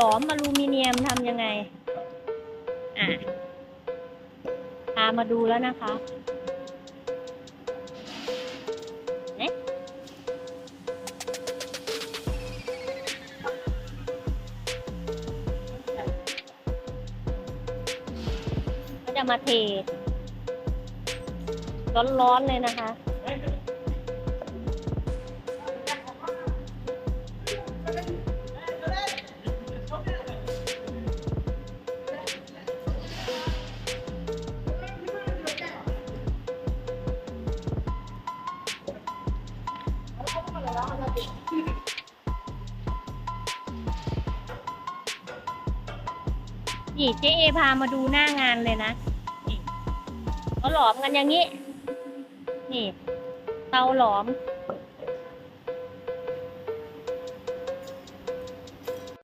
หลอมอลูมิเนียมทำยังไง อะพามาดูแล้วนะคะเอ๊ะก็จะมาเทร้อนๆเลยนะคะ นี่เจ๊เอพามาดูหน้างานเลยนะนี่เขาหลอมกันอย่างนี้ นี่ เตาหลอม